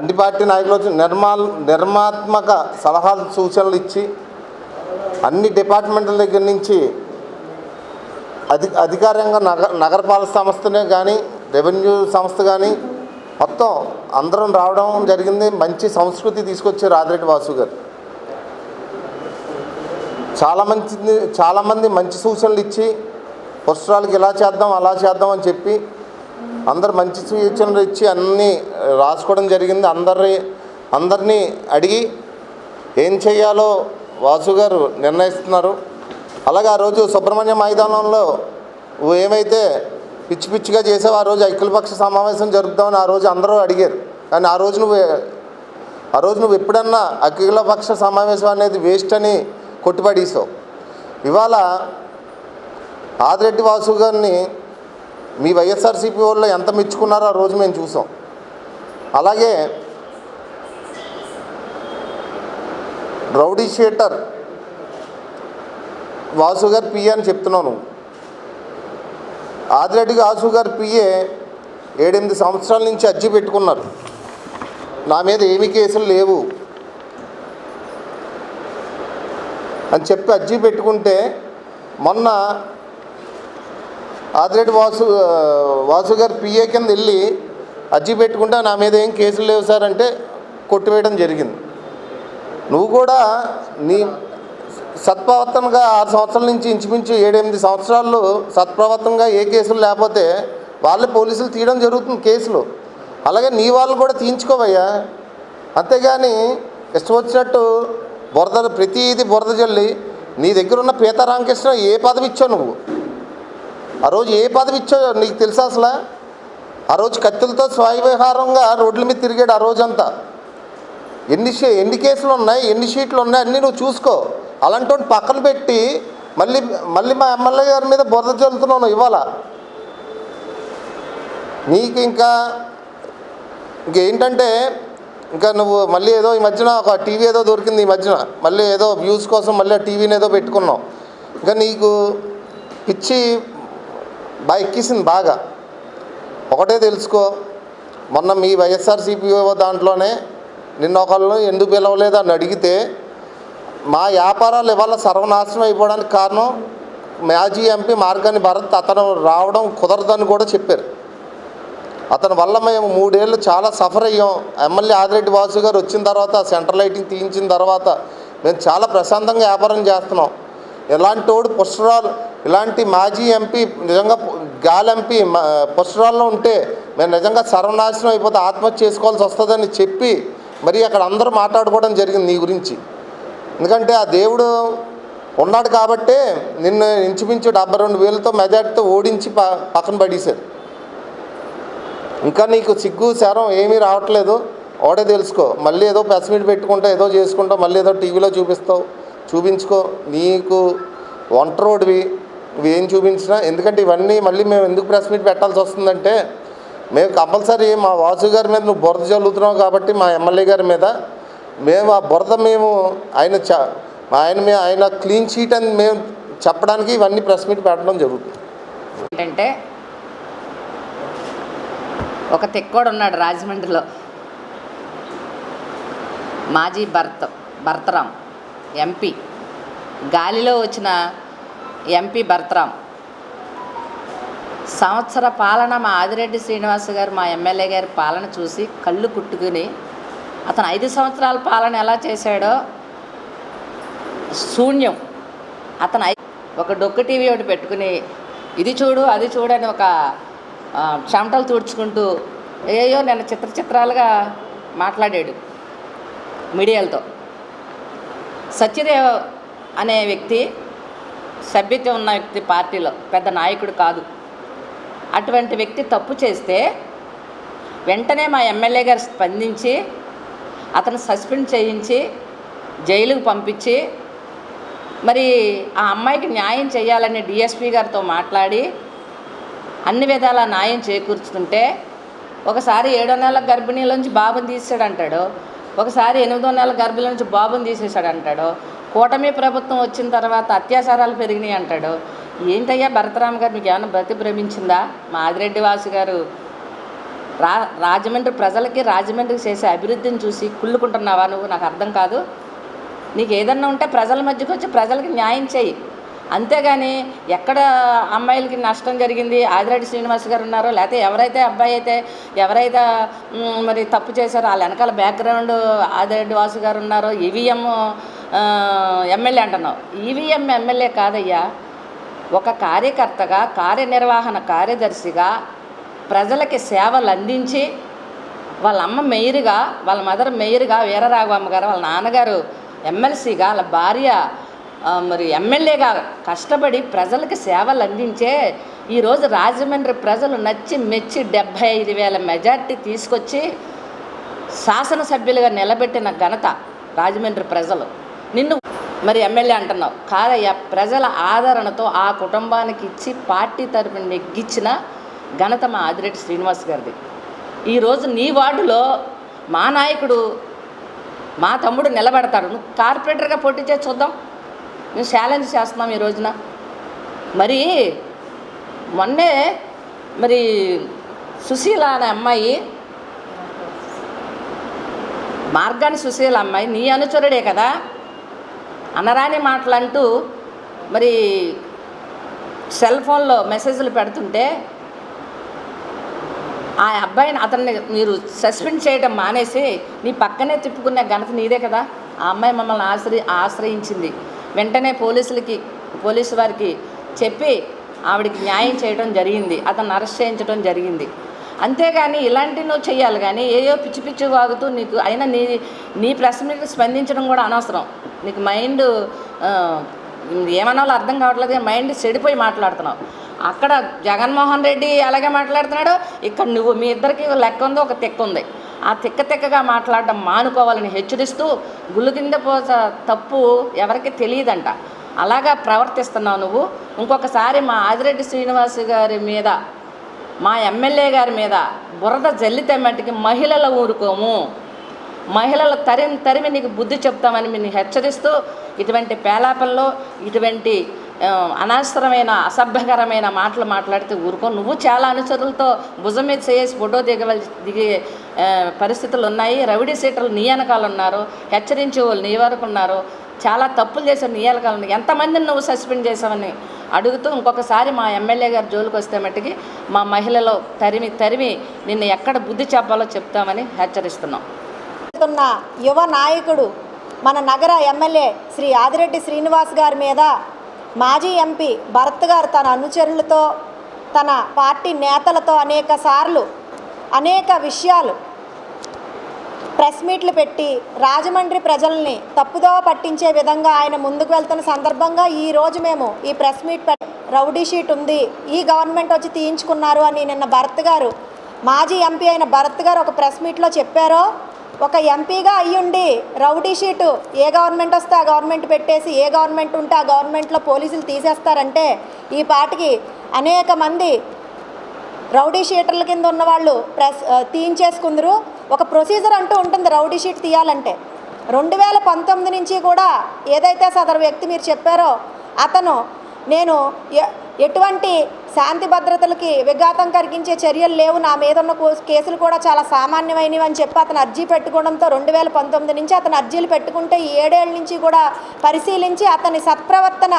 అన్ని పార్టీ నాయకులు వచ్చి నిర్మాల్ నిర్మాత్మక సలహాలు సూచనలు ఇచ్చి అన్ని డిపార్ట్మెంట్ల దగ్గర నుంచి అధి అధికారంగా నగ నగరపాలక సంస్థనే కానీ రెవెన్యూ సంస్థ కానీ మొత్తం అందరం రావడం జరిగింది. మంచి సంస్కృతి తీసుకొచ్చారు ఆదిరెడ్డి వాసు గారు. చాలా మంచి చాలామంది మంచి సూచనలు ఇచ్చి పుస్తకాలకి ఇలా చేద్దాం అలా చేద్దాం అని చెప్పి అందరు మంచి సూచనలు ఇచ్చి అన్నీ రాసుకోవడం జరిగింది. అందరి అందరినీ అడిగి ఏం చేయాలో వాసు గారు నిర్ణయిస్తున్నారు. అలాగే ఆ రోజు సుబ్రహ్మణ్య మైదానంలో ఏమైతే పిచ్చి పిచ్చిగా చేసావు ఆ రోజు అఖిలపక్ష సమావేశం జరుపుదామని ఆ రోజు అందరూ అడిగారు. కానీ ఆ రోజు నువ్వు ఆ రోజు నువ్వు ఎప్పుడన్నా అఖిలపక్ష సమావేశం అనేది వేస్ట్ అని కొట్టిపడేసావు. ఇవాళ ఆదిరెడ్డి వాసు గారిని మీ వైఎస్ఆర్సీపీ వాళ్ళు ఎంత మెచ్చుకున్నారో ఆ రోజు మేము చూసాం. అలాగే రౌడీ షీటర్ వాసు గారు పిఏ అని చెప్తున్నాను ఆదిరెడ్డి వాసు గారు పిఏ ఏడెనిమిది సంవత్సరాల నుంచి అర్జీ పెట్టుకున్నారు. నా మీద ఏమి కేసులు లేవు. అని చెప్పి అర్జీ పెట్టుకుంటే మొన్న ఆదిరెడ్డి వాసు వాసు గారు పిఏ కింద వెళ్ళి అర్జీ పెట్టుకుంటా నా మీద ఏం కేసులు లేవు సార్ అంటే కొట్టివేయడం జరిగింది. నువ్వు కూడా నీ సత్ప్రవర్తనగా ఆరు సంవత్సరాల నుంచి ఇంచుమించు ఏడెనిమిది సంవత్సరాలు సత్ప్రవర్తనగా ఏ కేసులు లేకపోతే వాళ్ళే పోలీసులు తీయడం జరుగుతుంది కేసులు. అలాగే నీ వాళ్ళు కూడా తీయించుకోవయ్యా. అంతేగాని ఇష్టం వచ్చినట్టు బురద ప్రతిదీ బురద జల్లి నీ దగ్గర ఉన్న పీతారామకృష్ణ ఏ పదవి ఇచ్చావు నువ్వు? ఆ రోజు ఏ పదవి ఇచ్చావు నీకు తెలుసా అసలు? ఆ రోజు కత్తులతో స్వయవిహారంగా రోడ్ల మీద తిరిగాడు ఆ రోజంతా. ఎన్ని ఎన్ని కేసులు ఉన్నాయి ఎన్ని షీట్లు ఉన్నాయి అన్నీ నువ్వు చూసుకో. అలాంటి పక్కన పెట్టి మళ్ళీ మళ్ళీ మా ఎమ్మెల్యే గారి మీద బురద చల్లుతున్నావు నువ్వు ఇవాళ. నీకు ఇంకా ఇంకేంటంటే ఇంకా నువ్వు మళ్ళీ ఏదో ఈ మధ్యన ఒక టీవీ ఏదో దొరికింది ఈ మధ్యన. మళ్ళీ ఏదో వ్యూస్ కోసం మళ్ళీ ఆ టీవీని ఏదో పెట్టుకున్నావు. ఇంకా నీకు పిచ్చి బాగా ఎక్కిసింది బాగా. ఒకటే తెలుసుకో మొన్న మీ వైఎస్ఆర్సీపీఓ దాంట్లోనే నిన్న ఒకళ్ళు ఎందుకు పిలవలేదు అని అడిగితే మా వ్యాపారాలు ఇవాళ సర్వనాశనం అయిపోవడానికి కారణం మాజీ ఎంపీ మార్గాని భరత్ అతను రావడం కుదరదని కూడా చెప్పారు. అతని వల్ల మేము మూడేళ్ళు చాలా సఫర్ అయ్యాం. ఎమ్మెల్యే ఆదిరెడ్డి వాసు గారు వచ్చిన తర్వాత సెంట్రల్ లైటింగ్ తీయించిన తర్వాత మేము చాలా ప్రశాంతంగా వ్యాపారం చేస్తున్నాం. ఎలాంటి వాడు పుష్కరాలు ఇలాంటి మాజీ ఎంపీ నిజంగా గాలి ఎంపీ మ- ఉంటే మేము నిజంగా సర్వనాశనం అయిపోతే ఆత్మహత్య చేసుకోవాల్సి వస్తుందని చెప్పి మరి అక్కడ అందరూ మాట్లాడుకోవడం జరిగింది నీ గురించి. ఎందుకంటే ఆ దేవుడు ఉన్నాడు కాబట్టే నిన్ను ఇంచుమించు డెబ్బై రెండు వేలతో మెజార్టీతో ఓడించి ప పక్కన పడేశారు. ఇంకా నీకు సిగ్గు శారం ఏమీ రావట్లేదు. ఓడే తెలుసుకో. మళ్ళీ ఏదో ప్రెస్ మీట్ పెట్టుకుంటా ఏదో చేసుకుంటావు మళ్ళీ ఏదో టీవీలో చూపిస్తావు చూపించుకో. నీకు వంట ఇవి ఏం చూపించినా ఎందుకంటే ఇవన్నీ మళ్ళీ మేము ఎందుకు ప్రెస్ మీట్ పెట్టాల్సి వస్తుందంటే మేము కంపల్సరీ మా వాసు గారి మీద నువ్వు బురద చల్లుతున్నావు కాబట్టి మా ఎమ్మెల్యే గారి మీద మేము ఆ బురద మేము ఆయన చ ఆయన మే ఆయన క్లీన్ షీట్ అని మేము చెప్పడానికి ఇవన్నీ ప్రెస్ మీట్ పెట్టడం జరుగుతుంది. ఏంటంటే ఒక తెక్కోడు ఉన్నాడు రాజమండ్రిలో. మాజీ భర్త భర్తరాం ఎంపీ. గాలిలో వచ్చిన ఎంపీ భర్తరాం సంవత్సర పాలన మా ఆదిరెడ్డి శ్రీనివాస్ గారు మా ఎమ్మెల్యే గారి పాలన చూసి కళ్ళు కుట్టుకుని అతను ఐదు సంవత్సరాల పాలన ఎలా చేశాడో శూన్యం. అతను ఐ- ఒక డొక్కు టీవీ ఒకటి పెట్టుకుని ఇది చూడు అది చూడు అని ఒక చెమటలు తుడుచుకుంటూ ఏయో నేను చిత్ర చిత్రాలుగా మాట్లాడాడు మీడియాలతో. సత్యదేవ్ అనే వ్యక్తి సభ్యత ఉన్న వ్యక్తి పార్టీలో పెద్ద నాయకుడు కాదు. అటువంటి వ్యక్తి తప్పు చేస్తే వెంటనే మా ఎమ్మెల్యే గారు స్పందించి అతను సస్పెండ్ చేయించి జైలుకు పంపించి మరి ఆ అమ్మాయికి న్యాయం చేయాలని డిఎస్పి గారితో మాట్లాడి అన్ని విధాల న్యాయం చేకూర్చుతుంటే ఒకసారి ఏడో నెలల గర్భిణీలోంచి బాబుని తీసాడు అంటాడు ఒకసారి ఎనిమిదో నెలల గర్భిణి నుంచి బాబుని తీసేశాడు అంటాడు కూటమి ప్రభుత్వం వచ్చిన తర్వాత అత్యాచారాలు పెరిగినాయి అంటాడు. ఏంటయ్యా భరతరామ్ గారు మీకు ఏమైనా బ్రతి భ్రమించిందా? మాదిరెడ్డి వాసు గారు రా రాజమండ్రి ప్రజలకి రాజమండ్రికి చేసే అభివృద్ధిని చూసి కుళ్ళుకుంటున్నావా నువ్వు? నాకు అర్థం కాదు. నీకు ఏదన్నా ఉంటే ప్రజల మధ్యకి వచ్చి ప్రజలకి న్యాయం చేయి. అంతేగాని ఎక్కడ అమ్మాయిలకి నష్టం జరిగింది? ఆదిరెడ్డి శ్రీనివాస్ గారు ఉన్నారో లేకపోతే ఎవరైతే అబ్బాయి అయితే ఎవరైతే మరి తప్పు చేశారో వాళ్ళ వెనకాల బ్యాక్గ్రౌండ్ ఆదిరెడ్డి వాసు గారు ఉన్నారో ఈవీఎం ఎమ్మెల్యే అంటున్నావు. ఈవీఎం ఎమ్మెల్యే కాదయ్యా. ఒక కార్యకర్తగా కార్యనిర్వహణ కార్యదర్శిగా ప్రజలకి సేవలు అందించి వాళ్ళ అమ్మ మేయర్గా వాళ్ళ మదర్ మేయర్గా వీరరాఘవమ్మ గారు వాళ్ళ నాన్నగారు ఎమ్మెల్సీగా వాళ్ళ భార్య మరి ఎమ్మెల్యేగా కష్టపడి ప్రజలకి సేవలు అందించే ఈరోజు రాజమండ్రి ప్రజలు నచ్చి మెచ్చి డెబ్భై ఐదు వేల మెజార్టీ తీసుకొచ్చి శాసనసభ్యులుగా నిలబెట్టిన ఘనత రాజమండ్రి ప్రజలు. నిన్ను మరి ఎమ్మెల్యే అంటున్నావు. కాదయ్యా ప్రజల ఆదరణతో ఆ కుటుంబానికి ఇచ్చి పార్టీ తరపున నెగ్గించిన ఘనత మా ఆదిరెడ్డి శ్రీనివాస్ గారిది. ఈరోజు నీ వార్డులో మా నాయకుడు మా తమ్ముడు నిలబెడతాడు. నువ్వు కార్పొరేటర్గా పోటీ చేసి చూద్దాం. మేము ఛాలెంజ్ చేస్తున్నాం ఈ రోజున. మరి మొన్నే మరి సుశీల అనే అమ్మాయి మార్గాన్ని సుశీల అమ్మాయి నీ అనుచరుడే కదా? అనరాని మాటలంటూ మరి సెల్ ఫోన్లో మెసేజ్లు పెడుతుంటే ఆ అబ్బాయిని అతన్ని మీరు సస్పెండ్ చేయడం మానేసి నీ పక్కనే తిప్పుకునే ఘనత నీదే కదా? ఆ అమ్మాయి మమ్మల్ని ఆశ్రయి ఆశ్రయించింది. వెంటనే పోలీసులకి పోలీసు వారికి చెప్పి ఆవిడకి న్యాయం చేయడం జరిగింది. అతన్ని అరెస్ట్ చేయించడం జరిగింది. అంతేగాని ఇలాంటి నువ్వు చేయాలి కానీ ఏయో పిచ్చి పిచ్చి వాగుతూ నీకు అయినా నీ నీ ప్రశ్నలకు స్పందించడం కూడా అనవసరం. నీకు మైండ్ ఏమనాలో అర్థం కావట్లేదు మైండ్ చెడిపోయి మాట్లాడుతున్నావు. అక్కడ జగన్మోహన్ రెడ్డి అలాగే మాట్లాడుతున్నాడు. ఇక్కడ నువ్వు మీ ఇద్దరికి లెక్క ఉంది ఒక తిక్క ఉంది. ఆ తిక్క తిక్కగా మాట్లాడడం మానుకోవాలని హెచ్చరిస్తూ గుళ్ళు కింద పోస తప్పు ఎవరికి తెలియదంట. అలాగా ప్రవర్తిస్తున్నావు నువ్వు. ఇంకొకసారి మా ఆదిరెడ్డి శ్రీనివాస్ గారి మీద మా ఎమ్మెల్యే గారి మీద బురద జల్లితే మట్టికి మహిళల ఊరుకోము. మహిళల తరిమి తరిమి నీకు బుద్ధి చెప్తామని మీరు హెచ్చరిస్తూ ఇటువంటి పేలాపల్లో ఇటువంటి అనవసరమైన అసభ్యకరమైన మాటలు మాట్లాడితే ఊరుకో. నువ్వు చాలా అనుచరులతో భుజం మీద చేసి ఫోటో దిగవలసి దిగే పరిస్థితులు ఉన్నాయి. రౌడీ సీటర్లు నీ వెనకాల ఉన్నారు. హెచ్చరించే వాళ్ళు నీ వరకు ఉన్నారు. చాలా తప్పులు చేశావు నీ వెనకాల ఎంతమందిని నువ్వు సస్పెండ్ చేసావని అడుగుతూ ఇంకొకసారి మా ఎమ్మెల్యే గారి జోలికి వస్తే మట్టుకి మా మహిళలో తరిమి తరిమి నిన్ను ఎక్కడ బుద్ధి చెప్పాలో చెప్తామని హెచ్చరిస్తున్నాం. యువ నాయకుడు మన నగర ఎమ్మెల్యే శ్రీ ఆదిరెడ్డి శ్రీనివాస్ గారి మీద మాజీ ఎంపీ భరత్ గారు తన అనుచరులతో తన పార్టీ నేతలతో అనేక సార్లు అనేక విషయాలు ప్రెస్ మీట్లు పెట్టి రాజమండ్రి ప్రజల్ని తప్పుదోవ పట్టించే విధంగా ఆయన ముందుకు వెళ్తున్న సందర్భంగా ఈ రోజు మేము ఈ ప్రెస్ మీట్ రౌడీ షీట్ ఉంది. ఈ గవర్నమెంట్ వచ్చి తీయించుకున్నారు అని నిన్న భరత్ గారు మాజీ ఎంపీ అయిన భరత్ గారు ఒక ప్రెస్ మీట్లో చెప్పారో ఒక ఎంపీగా అయ్యుండి రౌడీ షీటు ఏ గవర్నమెంట్ వస్తే ఆ గవర్నమెంట్ పెట్టేసి ఏ గవర్నమెంట్ ఉంటే ఆ గవర్నమెంట్లో పోలీసులు తీసేస్తారంటే ఈ పాటికి అనేక మంది రౌడీ షీటర్ల కింద ఉన్న వాళ్ళు ప్రెస్ తీయించేసుకుందరు. ఒక ప్రొసీజర్ అంటూ ఉంటుంది రౌడీ షీట్ తీయాలంటే. రెండు వేల పంతొమ్మిది నుంచి కూడా ఏదైతే సదరు వ్యక్తి మీరు చెప్పారో అతను నేను ఎ- ఎటువంటి శాంతి భద్రతలకి విఘాతం కలిగించే చర్యలు లేవు నా మీద ఉన్న కో- కేసులు కూడా చాలా సామాన్యమైనవి అని చెప్పి అతను అర్జీ పెట్టుకోవడంతో రెండు వేల పంతొమ్మిది నుంచి అతను అర్జీలు పెట్టుకుంటే ఈ ఏడేళ్ళ నుంచి కూడా పరిశీలించి అతని సత్ప్రవర్తన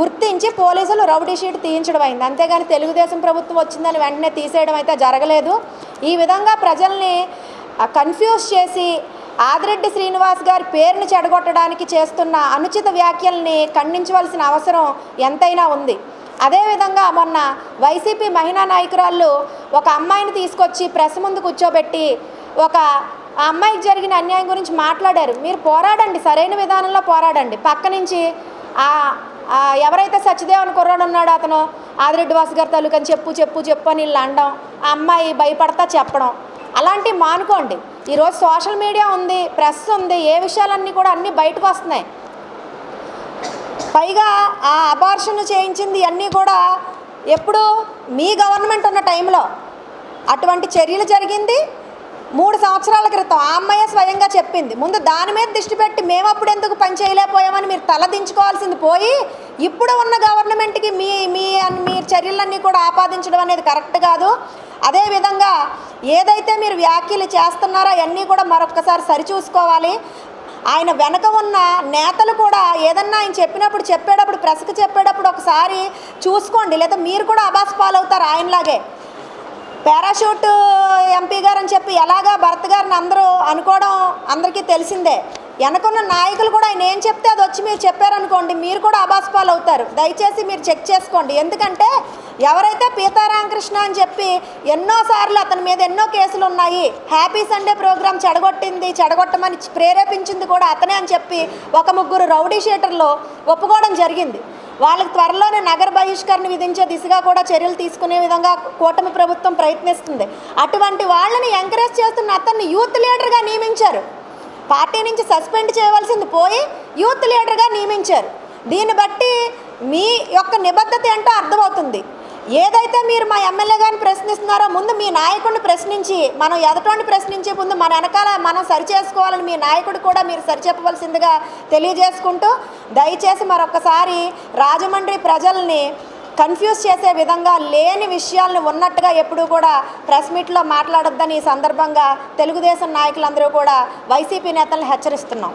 గుర్తించి పోలీసులు రౌడీ షీట్ తీయించడం అయింది. అంతేగాని తెలుగుదేశం ప్రభుత్వం వచ్చిందని వెంటనే తీసేయడం అయితే జరగలేదు. ఈ విధంగా ప్రజల్ని కన్ఫ్యూజ్ చేసి ఆదిరెడ్డి శ్రీనివాస్ గారి పేరును చెడగొట్టడానికి చేస్తున్న అనుచిత వ్యాఖ్యల్ని ఖండించవలసిన అవసరం ఎంతైనా ఉంది. అదేవిధంగా మొన్న వైసీపీ మహిళా నాయకురాళ్ళు ఒక అమ్మాయిని తీసుకొచ్చి ప్రెస్ ముందు కూర్చోబెట్టి ఒక ఆ అమ్మాయికి జరిగిన అన్యాయం గురించి మాట్లాడారు. మీరు పోరాడండి సరైన విధానంలో పోరాడండి. పక్క నుంచి ఆ ఎవరైతే సత్యదేవన్ కుర్రాడు ఉన్నాడో అతను ఆదిరెడ్డి వాసు గారి తాలూకు అని చెప్పు చెప్పు చెప్పు అని వీళ్ళు అనడం ఆ అమ్మాయి భయపడతా చెప్పడం. అలాంటివి మానుకోండి. ఈరోజు సోషల్ మీడియా ఉంది ప్రెస్ ఉంది ఏ విషయాలన్నీ కూడా అన్నీ బయటకు వస్తున్నాయి. పైగా ఆ అబార్షన్ చేయించింది అన్నీ కూడా ఎప్పుడు మీ గవర్నమెంట్ ఉన్న టైంలో. అటువంటి చర్యలు జరిగింది. మూడు సంవత్సరాల క్రితం ఆ అమ్మాయి స్వయంగా చెప్పింది. ముందు దాని మీద దృష్టి పెట్టి మేము అప్పుడు ఎందుకు పని చేయలేకపోయామని మీరు తలదించుకోవాల్సింది పోయి ఇప్పుడు ఉన్న గవర్నమెంట్కి మీ మీ మీ చర్యలన్నీ కూడా ఆపాదించడం అనేది కరెక్ట్ కాదు. అదేవిధంగా ఏదైతే మీరు వ్యాఖ్యలు చేస్తున్నారో అవన్నీ కూడా మరొకసారి సరిచూసుకోవాలి. ఆయన వెనక ఉన్న నేతలు కూడా ఏదన్నా ఆయన చెప్పినప్పుడు చెప్పేటప్పుడు ప్రెస్కి చెప్పేటప్పుడు ఒకసారి చూసుకోండి. లేదా మీరు కూడా అబాస్ పాలవుతారు ఆయనలాగే. పారాషూట్ ఎంపీ గారు అని చెప్పి ఎలాగా భరత్ గారిని అందరూ అనుకోవడం అందరికీ తెలిసిందే. వెనకున్న నాయకులు కూడా ఆయన ఏం చెప్తే అది వచ్చి మీరు చెప్పారనుకోండి మీరు కూడా అబాస్పాలు అవుతారు దయచేసి మీరు చెక్ చేసుకోండి. ఎందుకంటే ఎవరైతే పీతారామకృష్ణ అని చెప్పి ఎన్నోసార్లు అతని మీద ఎన్నో కేసులు ఉన్నాయి హ్యాపీ సండే ప్రోగ్రామ్ చెడగొట్టింది చెడగొట్టమని ప్రేరేపించింది కూడా అతనే అని చెప్పి ఒక ముగ్గురు రౌడీ షీటర్లో ఒప్పుకోవడం జరిగింది. వాళ్ళకి త్వరలోనే నగర బహిష్కరణ విధించే దిశగా కూడా చర్యలు తీసుకునే విధంగా కూటమి ప్రభుత్వం ప్రయత్నిస్తుంది. అటువంటి వాళ్ళని ఎంకరేజ్ చేస్తున్న అతన్ని యూత్ లీడర్గా నియమించారు. పార్టీ నుంచి సస్పెండ్ చేయవలసింది పోయి యూత్ లీడర్గా నియమించారు. దీన్ని బట్టి మీ యొక్క నిబద్ధత ఏంటో అర్థమవుతుంది. ఏదైతే మీరు మా ఎమ్మెల్యే గారిని ప్రశ్నిస్తున్నారో ముందు మీ నాయకుడిని ప్రశ్నించి మనం ఎదటోని ప్రశ్నించే ముందు మన వెనకాల మనం సరిచేసుకోవాలని మీ నాయకుడు కూడా మీరు సరిచెప్పవలసిందిగా తెలియజేసుకుంటూ దయచేసి మరొకసారి రాజమండ్రి ప్రజల్ని కన్ఫ్యూజ్ చేసే విధంగా లేని విషయాలను ఉన్నట్టుగా ఎప్పుడూ కూడా ప్రెస్ మీట్లో మాట్లాడొద్దని ఈ సందర్భంగా తెలుగుదేశం నాయకులందరూ కూడా వైసీపీ నేతలను హెచ్చరిస్తున్నాం.